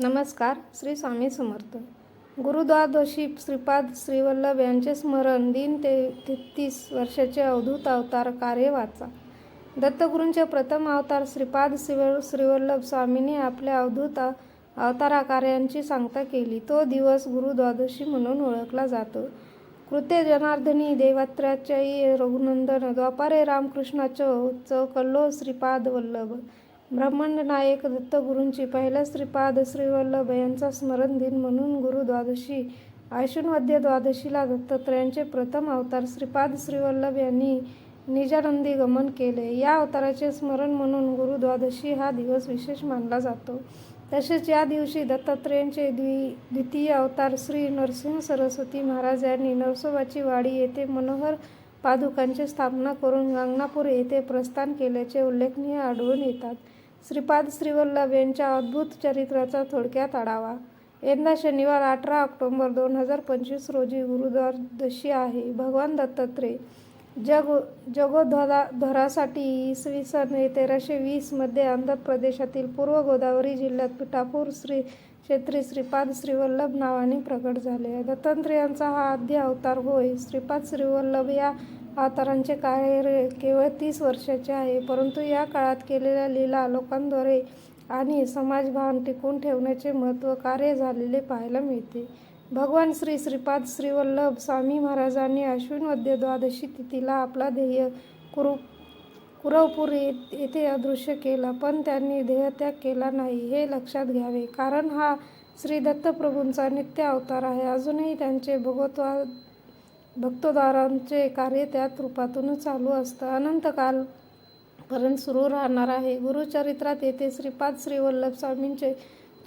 नमस्कार श्री स्वामी समर्थ. गुरुद्वादशी श्रीपाद श्रीवल्लभ यांचे स्मरण दिन ते तेहतीस वर्षाचे अवधूत अवतार कार्य वाचा. दत्तगुरूंचे प्रथम अवतार श्रीपाद श्रीव श्रीवल्लभ स्वामींनी आपल्या अवधूत अवतारा कार्यांची सांगता केली. तो दिवस गुरुद्वादशी म्हणून ओळखला जातो. कृते जनार्दनी देवात्र्याच्याई रघुनंदन द्वापारे रामकृष्णाचं च कल्लो श्रीपाद वल्लभ. ब्रह्मांड नायक दत्तगुरूंची पहिल्या श्रीपाद श्रीवल्लभ यांचा स्मरण दिन म्हणून गुरु द्वादशी द्वादशीला दत्तात्रयांचे प्रथम अवतार श्रीपाद श्रीवल्लभ यांनी निजानंदी गमन केले. या अवताराचे स्मरण म्हणून गुरु द्वादशी हा दिवस विशेष मानला जातो. तसेच या दिवशी दत्तात्रेयांचे द्वि द्वितीय अवतार श्री नरसिंह सरस्वती महाराज यांनी नरसोबाची वाडी येथे मनोहर पादुकांची स्थापना करून गांगणापूर येथे प्रस्थान केल्याचे उल्लेखनीय आढळून येतात. श्रीपाद श्रीवल्लभ यांच्या अद्भुत चरित्राचा थोडक्यात आढावा. यंदा शनिवार अठरा ऑक्टोबर दोन हजार पंचवीस रोजी गुरुद्वारदशी आहे भगवान दत्तात्रय जग जगोद्धारासाठी इसवी सन तेराशे वीसमध्ये आंध्र प्रदेशातील पूर्व गोदावरी जिल्ह्यात पिठापूर श्री क्षेत्री श्रीपाद श्रीवल्लभ नावाने प्रकट झाले. दत्तात्रेयांचा हा आद्य अवतार होय. श्रीपाद श्रीवल्लभ या अवतारांचे कार्य केवळ तीस वर्षाचे आहे परंतु या काळात केलेल्या लीला लोकांद्वारे आणि समाजभान टिकून ठेवण्याचे महत्त्व कार्य झालेले पाहायला मिळते. भगवान श्री श्रीपाद श्रीवल्लभ स्वामी महाराजांनी अश्विन वद्य द्वादशी तिथीला आपला ध्येय कुरु कुरवपूर येथे अदृश्य केला पण त्यांनी देहत्याग केला नाही हे लक्षात घ्यावे. कारण हा श्री दत्तप्रभूंचा नित्य अवतार आहे. अजूनही त्यांचे भगवत्वा भक्तोदारांचे कार्य त्यात रूपातूनच चालू असतं. अनंत कालपर्यंत सुरू राहणार आहे. गुरुचरित्रात येथे श्रीपाद श्रीवल्लभ स्वामींचे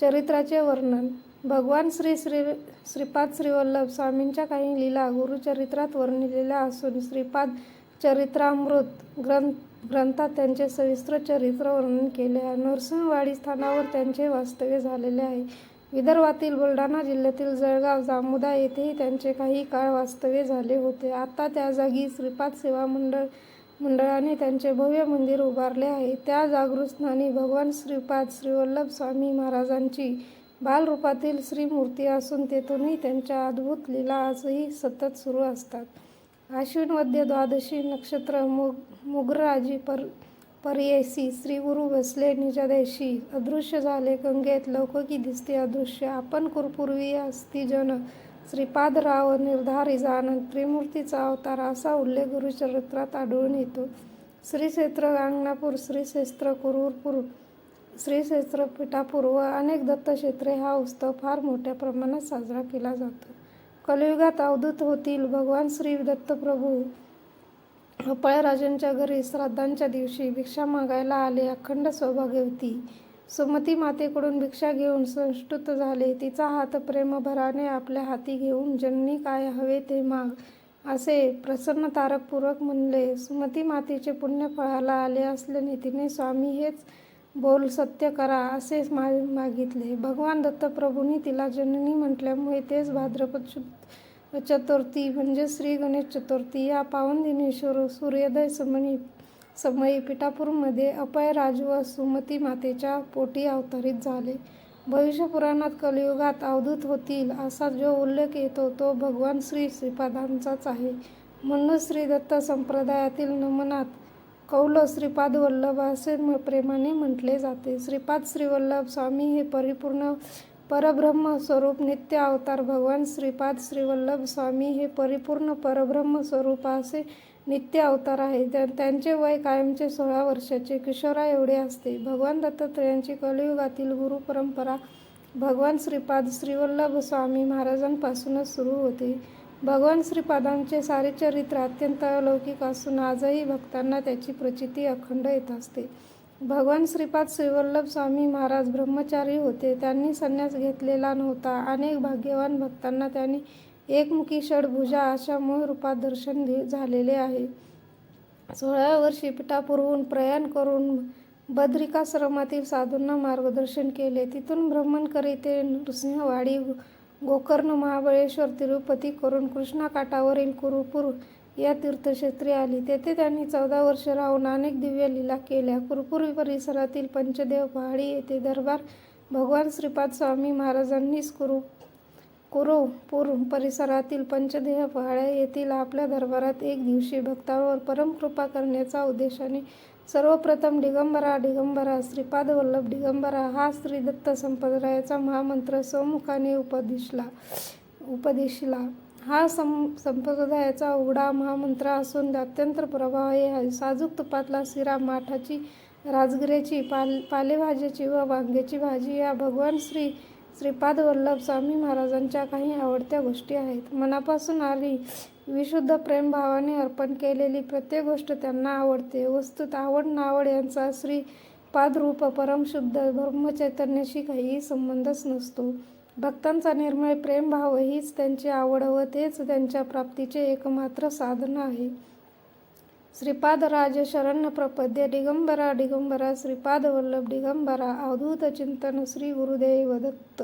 चरित्राचे वर्णन भगवान श्री श्री श्रीपाद श्रीवल्लभ स्वामींच्या काही लीला गुरुचरित्रात वर्णिलेल्या असून श्रीपाद चरित्रामृत ग्रंथ ग्रंथात त्यांचे सविस्तर चरित्र वर्णन केले आहे. नरसिंहवाडी स्थानावर त्यांचे वास्तव्य झालेले आहे. विदर्भातील बुलढाणा जिल्ह्यातील जळगाव जामुदा येथेही त्यांचे काही काळ वास्तव्य झाले होते. आता त्या जागी श्रीपाद सेवा मंडळ मंडळाने त्यांचे भव्य मंदिर उभारले आहे. त्या जागृत भगवान श्रीपाद श्रीवल्लभ स्वामी महाराजांची बालरूपातील श्रीमूर्ती असून तेथूनही त्यांच्या अद्भुत लीला आजही सतत सुरू असतात. आश्विन मध्य द्वादशी नक्षत्र मुग मुगराजी पर पर्ययसी श्रीगुरु बसले निजदेशी अदृश्य झाले गंगेत लौकिकी दिसते अदृश्य. आपण कुरपूर्वी असती जन श्रीपादराव निर्धारी जाण त्रिमूर्तीचा अवतार असा उल्लेख गुरुचरित्रात आढळून येतो. श्रीक्षेत्र गांगणापूर श्री क्षेत्र श्री क्षेत्रपीठापूर्व अनेक दत्तक्षेत्रे हा उत्सव फार मोठ्या प्रमाणात साजरा केला जातो. कलियुगात अवधूत होतील भगवान श्री दत्तप्रभू. अपळराजांच्या घरी श्राद्धांच्या दिवशी भिक्षा मागायला आले अखंड सौभाग्यवती सुमती मातेकडून भिक्षा घेऊन संस्कृत झाले. तिचा हात प्रेमभराने आपल्या हाती घेऊन जननी काय हवे ते माग असे प्रसन्न तारकपूर्वक म्हणले. सुमती मातेचे पुण्य फळाला आले असल्याने तिने स्वामी हेच बोल सत्य करा असे मा मागितले. भगवान दत्तप्रभूंनी तिला जननी म्हटल्यामुळे तेच भाद्रपद शुद्ध चतुर्थी म्हणजे श्री गणेश चतुर्थी या पावन दिनेश्वर सूर्योदय समनी समयी पिठापूरमध्ये अपयराज व सुमती मातेच्या पोटी अवतरित झाले. भविष्यपुराणात कलियुगात अवधूत होतील असा जो उल्लेख येतो तो भगवान श्री श्रीपादांचाच आहे. म्हणून श्री दत्त संप्रदायातील नमनात कौल श्रीपाद वल्लभ असे प्रेमाने म्हटले जाते. श्रीपाद श्रीवल्लभ स्वामी हे परिपूर्ण परब्रह्म स्वरूप नित्य अवतार भगवान श्रीपाद श्रीवल्लभ स्वामी हे परिपूर्ण परब्रह्म स्वरूप असे नित्य अवतार आहे त्यांचे वय कायमचे सोळा वर्षाचे. किशोरा एवढे असते. भगवान दत्तात्रयांची कलियुगातील गुरु परंपरा भगवान श्रीपाद श्रीवल्लभ स्वामी महाराजांपासूनच सुरू होते. भगवान श्रीपादांचे सारे चरित्र अत्यंत अलौकिक असून आजही भक्तांना त्याची प्रचिती अखंड येत असते. भगवान श्रीपाद श्रीवल्लभ स्वामी महाराज ब्रह्मचारी होते. त्यांनी संन्यास घेतलेला नव्हता. अनेक भाग्यवान भक्तांना त्यांनी एकमुखी षडभुजा अशा मूळ रूपात दर्शन झालेले आहे. सोळाव्या वर्षी पिठापूरहून प्रयाण करून बद्रिकाश्रमातील साधूंना मार्गदर्शन केले. तिथून भ्रमण करीते नृसिंहवाडी गोकर्ण महाबळेश्वर तिरुपती करून कृष्णाकाठावरील कुरुपूर या तीर्थक्षेत्री आली. तेथे त्यांनी चौदा वर्ष राहून अनेक दिव्य लीला केल्या. कुरपूर परिसरातील पंचदेव पहाडी येथे दरबार भगवान श्रीपाद स्वामी महाराजांनीच कुरु कुरुपूर परिसरातील पंचदेह पहाड्या येथील आपल्या दरबारात एक दिवशी भक्तांवर परमकृपा करण्याच्या उद्देशाने सर्वप्रथम दिगंबरा दिगंबरा श्रीपाद वल्लभ दिगंबरा हा श्री दत्त संप्रदायाचा महामंत्र स्वमुखाने उपदिशला उपदेशिला. हा सं संप्रदायाचा उघडा महामंत्र असून अत्यंत प्रभावी आहे. साजूक तुपातला सिरा माठाची राजगिऱ्याची पाल पालेभाज्याची व वांग्याची भाजी या भगवान श्री श्रीपाद वल्लभ स्वामी महाराजांच्या काही आवडत्या गोष्टी आहेत. मनापासून आली विशुद्ध प्रेमभावाने अर्पण केलेली प्रत्येक गोष्ट त्यांना आवडते. वस्तुत आवड नावड यांचा श्री पादरूप परमशुद्ध ब्रह्मचैतन्याशी काहीही संबंधच नसतो. भक्तांचा निर्मळ प्रेमभाव हीच त्यांची आवड व तेच त्यांच्या प्राप्तीचे एकमात्र साधन आहे. श्रीपाद राज शरण्य प्रपद्य दिगंबरा दिगंबरा श्रीपाद वल्लभ दिगंबरा अवधूत चिंतन श्री गुरुदेव दत्त